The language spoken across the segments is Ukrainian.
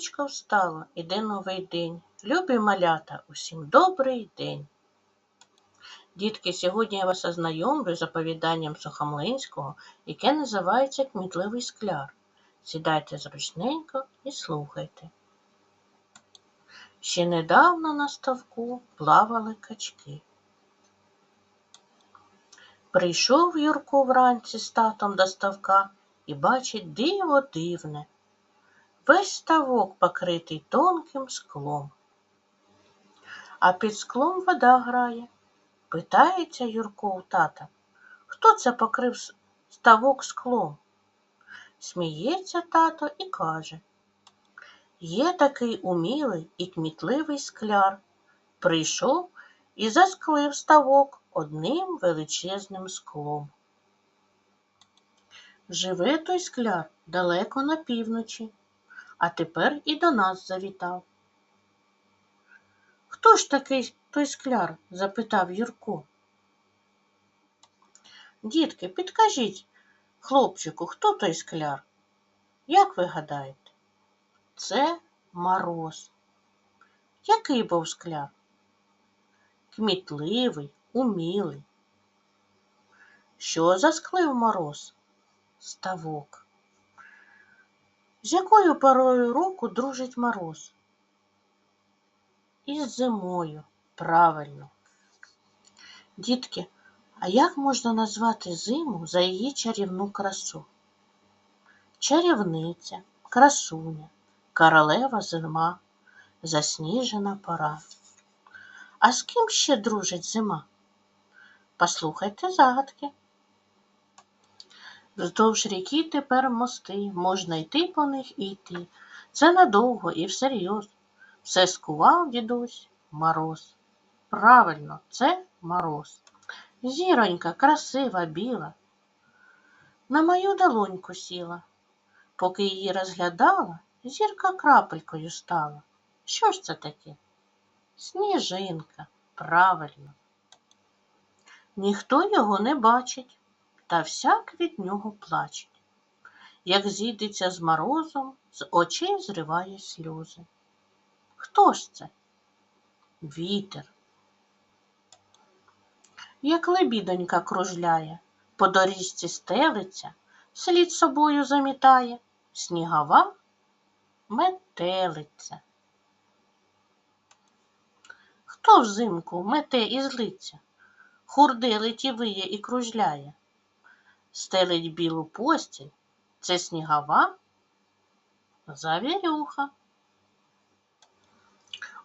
Сонечко встало, іде новий день. Любі малята, усім добрий день. Дітки, сьогодні я вас ознайомлю з оповіданням Сухомлинського, яке називається Кмітливий скляр. Сідайте зручненько і слухайте. Ще недавно на ставку плавали качки. Прийшов Юрко вранці з татом до ставка і бачить диво дивне. Весь ставок покритий тонким склом. А під склом вода грає. Питається Юрко у тата, хто це покрив ставок склом? Сміється тато і каже. Є такий умілий і кмітливий скляр. Прийшов і засклив ставок одним величезним склом. Живе той скляр далеко на півночі, а тепер і до нас завітав. Хто ж такий той скляр? запитав Юрко. Дітки, підкажіть, хлопчику, хто той скляр? Як ви гадаєте? Це мороз. Який був скляр? Кмітливий, умілий. Що засклив мороз? Ставок. З якою порою року дружить мороз? Із зимою, правильно. Дітки, а як можна назвати зиму за її чарівну красу? Чарівниця, красуня, королева зима, засніжена пора. А з ким ще дружить зима? Послухайте загадки. Вздовж ріки тепер мости, можна йти по них і йти. Це надовго і всерйоз. Все скував дідусь мороз. Правильно, це мороз. Зіронька красива, біла. На мою долоньку сіла. Поки її розглядала, зірка крапелькою стала. Що ж це таке? Сніжинка, правильно. Ніхто його не бачить, та всяк від нього плачеть. Як зійдеться з морозом, з очей зриває сльози. Хто ж це? Вітер. Як лебідонька кружляє, по доріжці стелиться, слід собою замітає, снігова метелиця. Хто взимку мете і злиться, хурделить і виє і кружляє, стелить білу постіль, це снігова завірюха.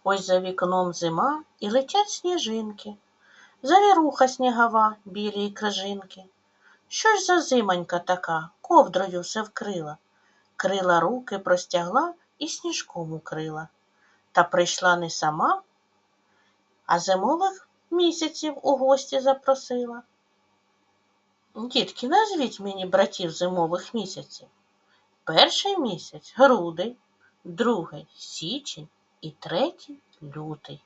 Ось за вікном зима і летять сніжинки. Завіруха снігова, білі крижинки. Що ж за зимонька така, ковдрою все вкрила, крила руки простягла і сніжком укрила. Та прийшла не сама, а зимових місяців у гості запросила. Дітки, назвіть мені братів зимових місяців. Перший місяць грудень, другий січень і третій лютий.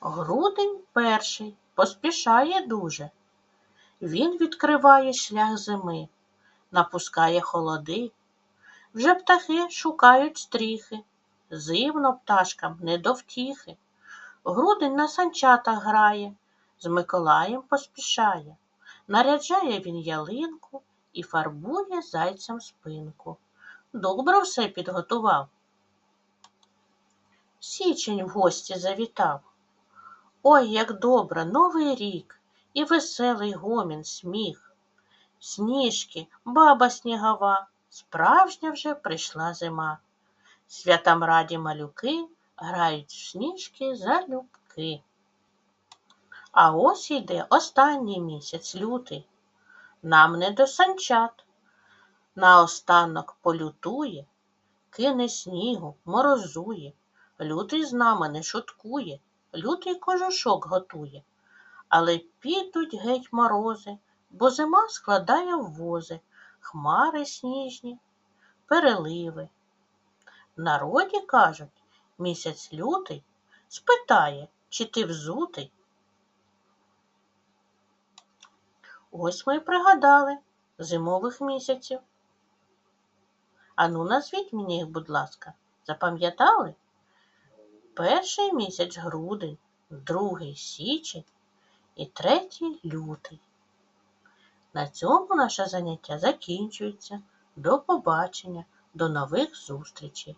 Грудень перший поспішає дуже. Він відкриває шлях зими, напускає холоди. Вже птахи шукають стріхи, зимно пташкам не до втіхи. Грудень на санчатах грає, з Миколаєм поспішає. Наряджає він ялинку і фарбує зайцям спинку. Добре все підготував. Січень в гості завітав. Ой, як добре, новий рік і веселий гомін, сміх. Сніжки, баба снігова, справжня вже прийшла зима. Святам раді малюки грають в сніжки залюбки. А ось йде останній місяць лютий. Нам не до санчат. Наостанок полютує, кине снігу, морозує. Лютий з нами не шуткує, лютий кожушок готує. Але підуть геть морози, бо зима складає в вози, хмари сніжні, переливи. Народі кажуть, місяць лютий спитає, чи ти взутий. Ось ми й пригадали зимових місяців. Ану, назвіть мені їх, будь ласка. Запам'ятали? Перший місяць грудень, другий січень і третій лютий. На цьому наше заняття закінчується. До побачення, до нових зустрічей!